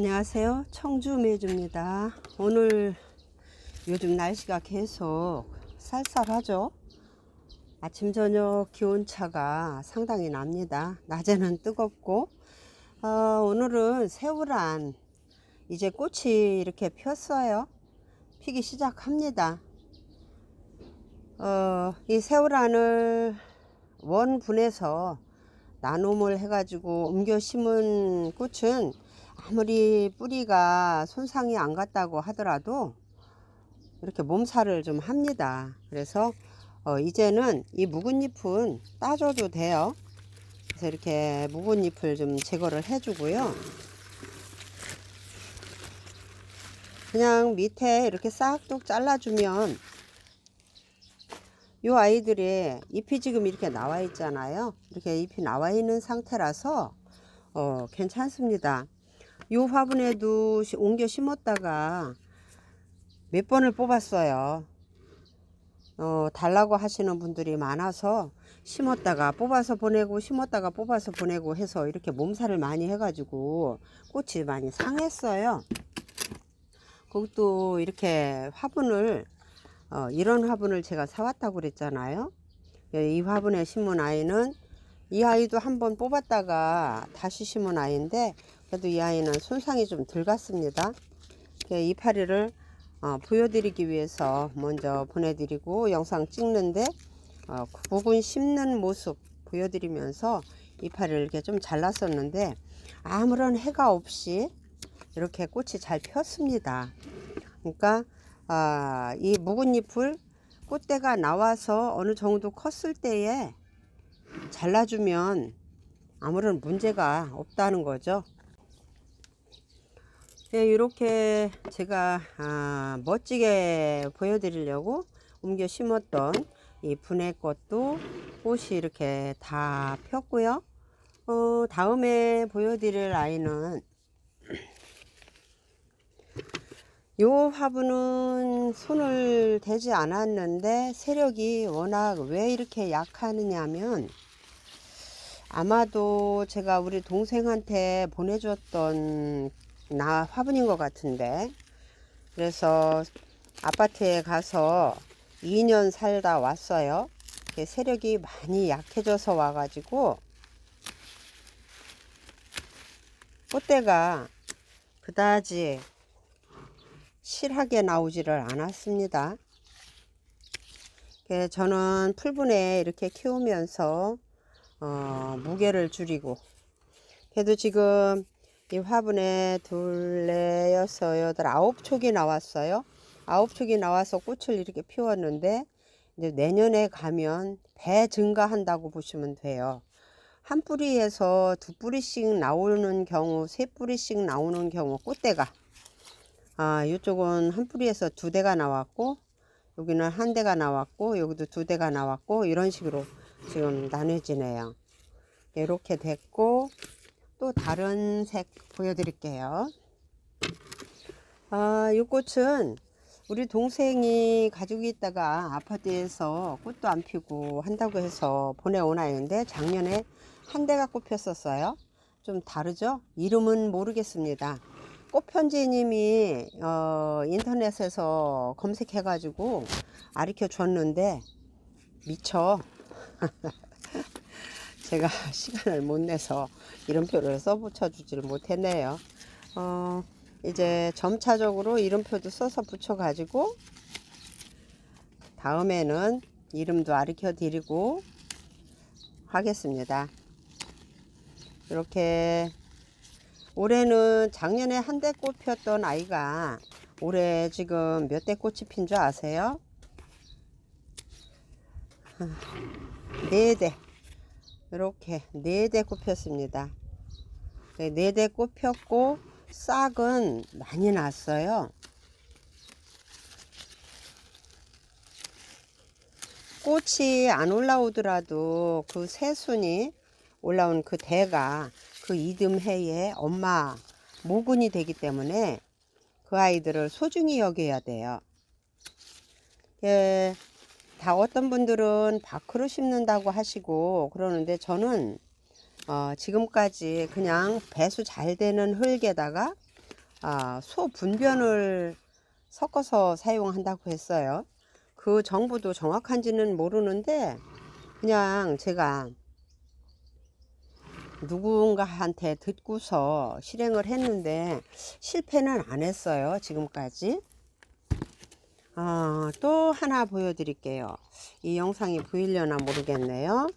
안녕하세요. 청주 매주입니다. 오늘 요즘 날씨가 계속 쌀쌀하죠? 아침, 저녁 기온차가 상당히 납니다. 낮에는 뜨겁고, 어, 오늘은 새우란 이제 꽃이 이렇게 폈어요. 피기 시작합니다. 어, 이 새우란을 원분해서 나눔을 해가지고 옮겨 심은 꽃은 아무리 뿌리가 손상이 안 갔다고 하더라도 이렇게 몸살을 좀 합니다. 그래서 어, 이제는 이 묵은 잎은 따줘도 돼요. 그래서 이렇게 묵은 잎을 좀 제거를 해주고요. 그냥 밑에 이렇게 싹둑 잘라주면 이 아이들의 잎이 지금 이렇게 나와 있잖아요. 이렇게 잎이 나와 있는 상태라서 어, 괜찮습니다. 이 화분에도 시- 옮겨 심었다가 몇 번을 뽑았어요. 어, 달라고 하시는 분들이 많아서 심었다가 뽑아서 보내고 심었다가 뽑아서 보내고 해서 이렇게 몸살을 많이 해가지고 꽃이 많이 상했어요. 그것도 이렇게 화분을 어, 이런 화분을 제가 사왔다고 그랬잖아요. 예, 이 화분에 심은 아이는 이 아이도 한번 뽑았다가 다시 심은 아이인데 그래도 이 아이는 손상이 좀 덜 갔습니다. 예, 이파리를 어, 보여드리기 위해서 먼저 보내드리고 영상 찍는데 어, 부분 심는 모습 보여드리면서 이파리를 이렇게 좀 잘랐었는데 아무런 해가 없이 이렇게 꽃이 잘 폈습니다. 그러니까 아, 이 묵은 잎을 꽃대가 나와서 어느 정도 컸을 때에 잘라주면 아무런 문제가 없다는 거죠. 네, 이렇게 제가 아, 멋지게 보여드리려고 옮겨 심었던 이 분해꽃도 꽃이 이렇게 다 폈고요. 어, 다음에 보여드릴 아이는 요 화분은 손을 대지 않았는데 세력이 워낙 왜 이렇게 약하느냐면 아마도 제가 우리 동생한테 보내줬던 나 화분인 것 같은데 그래서 아파트에 가서 2년 살다 왔어요. 세력이 많이 약해져서 와가지고 꽃대가 그다지 실하게 나오지를 않았습니다. 그 저는 풀분에 이렇게 키우면서 어, 무게를 줄이고 그래도 지금 이 화분에 둘, 넷, 여섯, 여덟, 아홉 촉이 나왔어요. 아홉 촉이 나와서 꽃을 이렇게 피웠는데 이제 내년에 가면 배 증가한다고 보시면 돼요. 한 뿌리에서 두 뿌리씩 나오는 경우, 세 뿌리씩 나오는 경우 꽃대가 아, 이쪽은 한 뿌리에서 두 대가 나왔고 여기는 한 대가 나왔고 여기도 두 대가 나왔고 이런 식으로 지금 나눠지네요. 이렇게 됐고 또 다른 색 보여드릴게요. 아, 이 꽃은 우리 동생이 가지고 있다가 아파트에서 꽃도 안 피고 한다고 해서 보내온 아이인데 작년에 한 대가 꽃 폈었어요. 좀 다르죠? 이름은 모르겠습니다. 꽃편지님이 어, 인터넷에서 검색해가지고 가르쳐 줬는데 미쳐 제가 시간을 못 내서 이름표를 써붙여 주지를 못했네요. 어, 이제 점차적으로 이름표도 써서 붙여 가지고 다음에는 이름도 가르쳐 드리고 하겠습니다. 이렇게 올해는 작년에 한 대꽃 폈던 아이가 올해 지금 몇 대 꽃이 핀 줄 아세요? 네 대. 이렇게 네대꽃 폈습니다. 네 폈고 싹은 많이 났어요. 꽃이 안 올라오더라도 그 새순이 올라온 그 대가 그 이듬해에 엄마 모근이 되기 때문에 그 아이들을 소중히 여겨야 돼요. 예, 다 어떤 분들은 밖으로 심는다고 하시고 그러는데 저는 어, 지금까지 그냥 배수 잘 되는 흙에다가 아, 소 분변을 섞어서 사용한다고 했어요. 그 정보도 정확한지는 모르는데 그냥 제가 누군가한테 듣고서 실행을 했는데 실패는 안 했어요. 지금까지. 아, 또 하나 보여드릴게요. 이 영상이 보이려나 모르겠네요.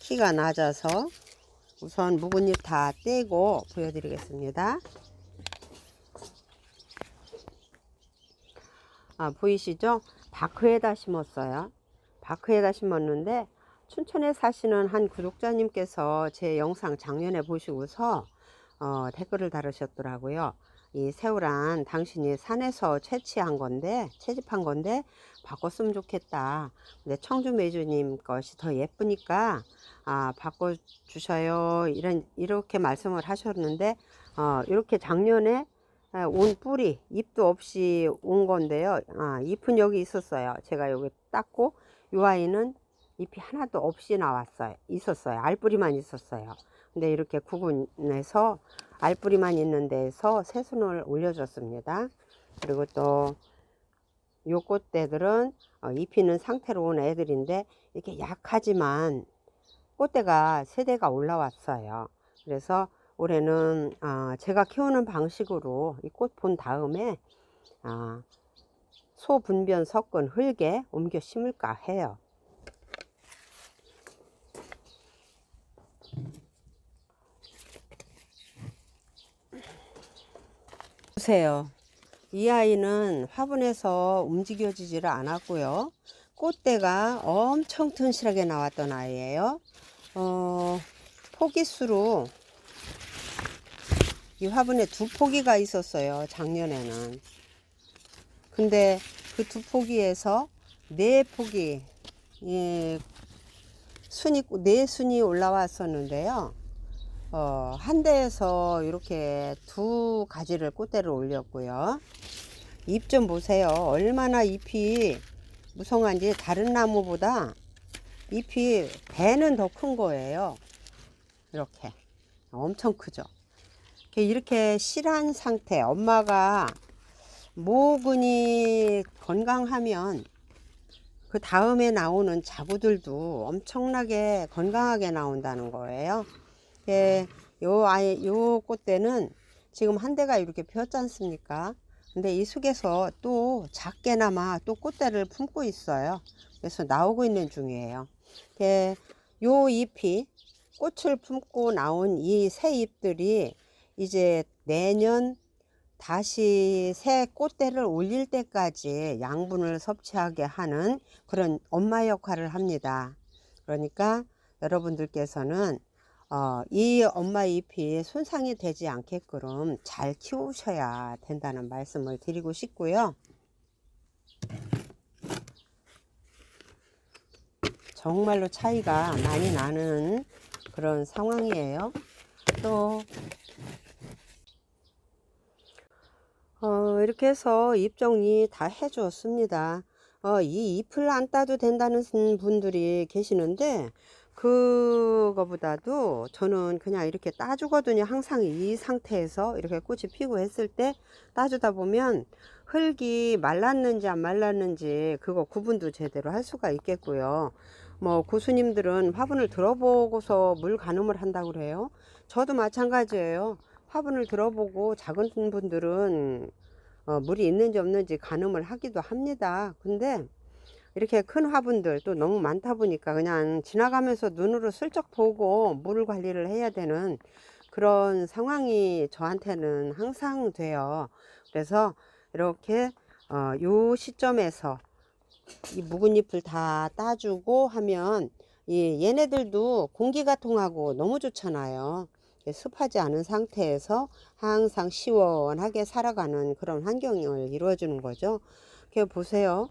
키가 낮아서 우선 묵은 잎 다 떼고 보여드리겠습니다. 아, 보이시죠? 바크에다 심었어요. 바크에다 심었는데 춘천에 사시는 한 구독자님께서 제 영상 작년에 보시고서 어, 댓글을 달으셨더라고요. 이 새우란 당신이 산에서 채취한 건데 채집한 건데 바꿨으면 좋겠다. 근데 청주 매주님 것이 더 예쁘니까 아 바꿔 주셔요. 이런 이렇게 말씀을 하셨는데 어, 이렇게 작년에 아, 온 뿌리 잎도 없이 온 건데요. 아, 잎은 여기 있었어요. 제가 여기 땄고 이 아이는 잎이 하나도 없이 나왔어요. 있었어요. 알뿌리만 있었어요. 근데 이렇게 구분해서 알뿌리만 있는 데에서 새순을 올려줬습니다. 그리고 또 요 꽃대들은 어, 잎 있는 상태로 온 애들인데 이렇게 약하지만 꽃대가 세대가 올라왔어요. 그래서 올해는 아, 제가 키우는 방식으로 이 꽃 본 다음에 아, 소 분변 섞은 흙에 옮겨 심을까 해요. 보세요. 이 아이는 화분에서 움직여지지를 않았고요. 꽃대가 엄청 튼실하게 나왔던 아이예요. 어, 포기수로 이 화분에 두 포기가 있었어요. 작년에는. 근데 그 두 포기에서 네 포기, 예, 순이, 네 순이 올라왔었는데요. 어, 한 대에서 이렇게 두 가지를 꽃대를 올렸고요. 잎 좀 보세요. 얼마나 잎이 무성한지 다른 나무보다 잎이 배는 더 큰 거예요. 이렇게. 엄청 크죠. 이렇게 실한 상태, 엄마가 모근이 건강하면 그 다음에 나오는 자구들도 엄청나게 건강하게 나온다는 거예요. 예, 요 아이, 요 꽃대는 지금 한 대가 이렇게 피었지 않습니까? 근데 이 속에서 또 작게나마 또 꽃대를 품고 있어요. 그래서 나오고 있는 중이에요. 예, 요 잎이 꽃을 품고 나온 이 새 잎들이 이제 내년 다시 새 꽃대를 올릴 때까지 양분을 섭취하게 하는 그런 엄마 역할을 합니다. 그러니까 여러분들께서는 어, 이 엄마 잎이 손상이 되지 않게끔 잘 키우셔야 된다는 말씀을 드리고 싶고요. 정말로 차이가 많이 나는 그런 상황이에요. 또 어, 이렇게 해서 잎 정리 다 해주었습니다. 어, 이 잎을 안 따도 된다는 분들이 계시는데 그거보다도 저는 그냥 이렇게 따주거든요. 항상 이 상태에서 이렇게 꽃이 피고 했을 때 따주다 보면 흙이 말랐는지 안 말랐는지 그거 구분도 제대로 할 수가 있겠고요. 뭐 고수님들은 화분을 들어보고서 물 가늠을 한다고 그래요. 저도 마찬가지예요. 화분을 들어보고 작은 분들은 어, 물이 있는지 없는지 가늠을 하기도 합니다. 근데 이렇게 큰 화분들 또 너무 많다 보니까 그냥 지나가면서 눈으로 슬쩍 보고 물 관리를 해야 되는 그런 상황이 저한테는 항상 돼요. 그래서 이렇게 어, 요 시점에서 이 묵은 잎을 다 따주고 하면 이 얘네들도 공기가 통하고 너무 좋잖아요. 습하지 않은 상태에서 항상 시원하게 살아가는 그런 환경을 이루어주는 거죠. 이렇게 보세요.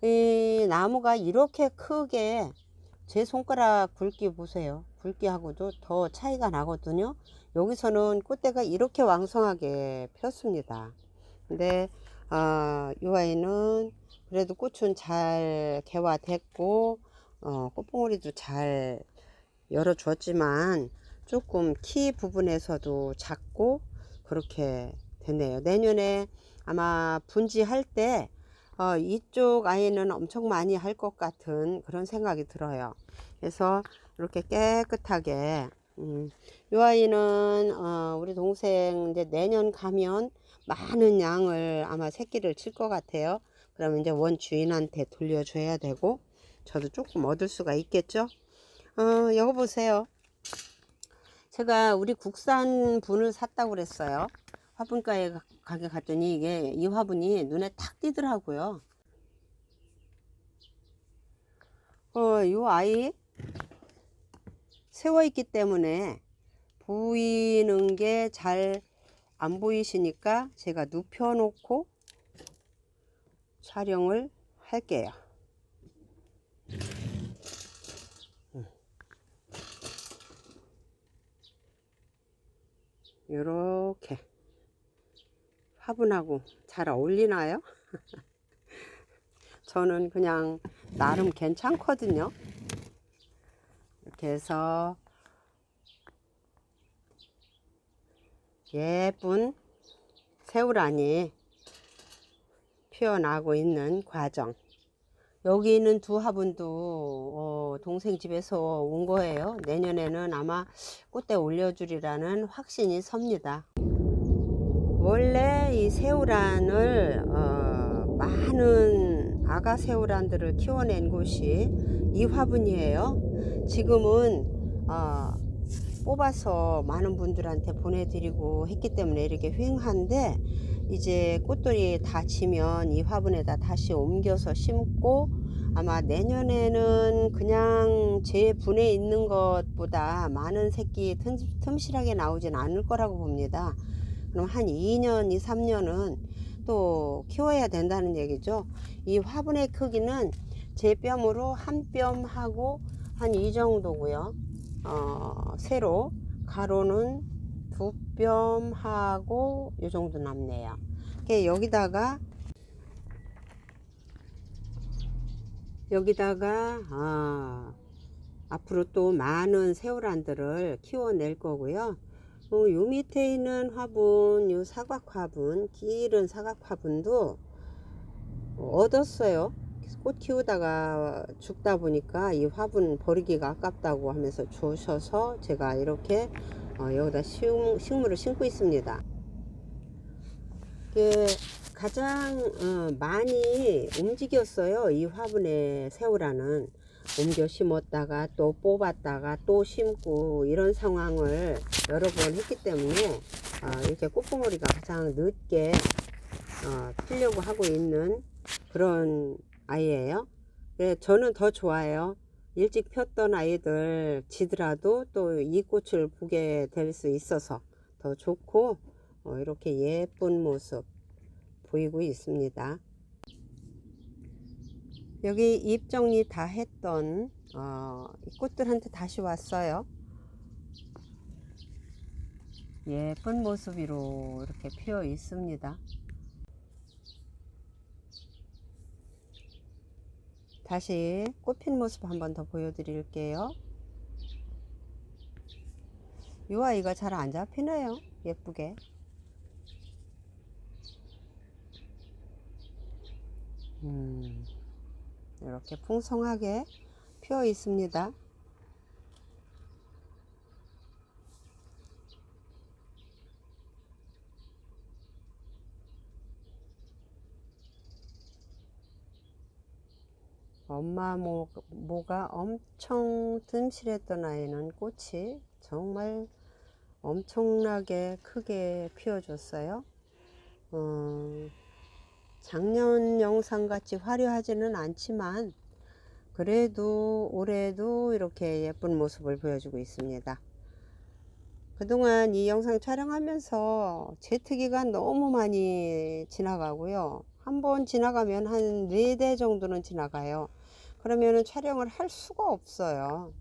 이 나무가 이렇게 크게 제 손가락 굵기 보세요. 굵기하고도 더 차이가 나거든요. 여기서는 꽃대가 이렇게 왕성하게 폈습니다. 근데 아, 이 아이는 그래도 꽃은 잘 개화됐고 어, 꽃봉오리도 잘 열어주었지만 조금 키 부분에서도 작고 그렇게 되네요. 내년에 아마 분지할 때 어, 이쪽 아이는 엄청 많이 할 것 같은 그런 생각이 들어요. 그래서 이렇게 깨끗하게 음, 이 아이는 어, 우리 동생 이제 내년 가면 많은 양을 아마 새끼를 칠 것 같아요. 그러면 이제 원 주인한테 돌려줘야 되고 저도 조금 얻을 수가 있겠죠. 어, 여기 보세요. 제가 우리 국산 분을 샀다고 그랬어요. 화분가에 가- 가게 갔더니 이게 이 화분이 눈에 탁 띄더라고요. 어, 이 아이 세워 있기 때문에 보이는 게 잘 안 보이시니까 제가 눕혀 놓고 촬영을 할게요. 이렇게 화분하고 잘 어울리나요? 저는 그냥 나름 괜찮거든요. 이렇게 해서 예쁜 새우란이 피어나고 있는 과정. 여기 있는 두 화분도 어, 동생 집에서 온 거예요. 내년에는 아마 꽃대 올려주리라는 확신이 섭니다. 원래 이 새우란을 어, 많은 아가 새우란들을 키워낸 곳이 이 화분이에요. 지금은 어, 뽑아서 많은 분들한테 보내드리고 했기 때문에 이렇게 휑한데 이제 꽃들이 다 지면 이 화분에다 다시 옮겨서 심고 아마 내년에는 그냥 제 분에 있는 것보다 많은 새끼 틈, 틈실하게 나오진 않을 거라고 봅니다. 그럼 한 2년, 2, 3년은 또 키워야 된다는 얘기죠. 이 화분의 크기는 제 뼘으로 한 뼘 하고 한 이 정도고요. 어, 세로 가로는 두 뼘 하고 이 정도 남네요. 여기다가 여기다가 아, 앞으로 또 많은 새우란들을 키워낼 거고요. 어, 요 밑에 있는 화분, 요 사각 화분, 길은 사각 화분도 얻었어요. 꽃 키우다가 죽다 보니까 이 화분 버리기가 아깝다고 하면서 주셔서 제가 이렇게 어, 여기다 식, 식물을 심고 있습니다. 그 가장 어, 많이 움직였어요. 이 화분에 새우라는 옮겨 심었다가 또 뽑았다가 또 심고 이런 상황을 여러 번 했기 때문에 어, 이렇게 꽃봉오리가 가장 늦게 어, 피려고 하고 있는 그런 아이예요. 네, 저는 더 좋아요. 일찍 폈던 아이들 지더라도 또 이 꽃을 보게 될 수 있어서 더 좋고 어, 이렇게 예쁜 모습 보이고 있습니다. 여기 잎 정리 다 했던 어, 이 꽃들한테 다시 왔어요. 예쁜 모습으로 이렇게 피어 있습니다. 다시 꽃핀 모습 한번 더 보여드릴게요. 이 아이가 잘 안 잡히네요. 예쁘게. 음, 이렇게 풍성하게 피어 있습니다. 엄마 모, 모가 엄청 뜸실했던 아이는 꽃이 정말 엄청나게 크게 피어줬어요. 어, 작년 영상 같이 화려하지는 않지만 그래도 올해도 이렇게 예쁜 모습을 보여주고 있습니다. 그동안 이 영상 촬영하면서 제트 기간 너무 많이 지나가고요. 한 번 지나가면 한네대 정도는 지나가요. 그러면은 촬영을 할 수가 없어요.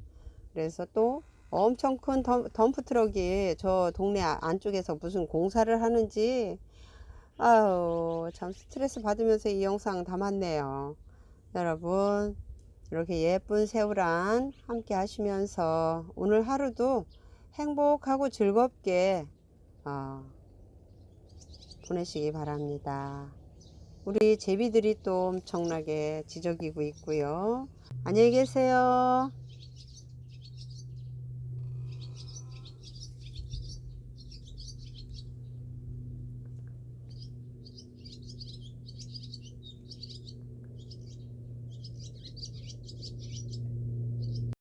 그래서 또 엄청 큰 덤, 덤프 트럭이 저 동네 아- 안쪽에서 무슨 공사를 하는지 아우 참 스트레스 받으면서 이 영상 담았네요. 여러분 이렇게 예쁜 새우랑 함께 하시면서 오늘 하루도 행복하고 즐겁게 어, 보내시기 바랍니다. 우리 제비들이 또 엄청나게 지저귀고 있고요. 안녕히 계세요.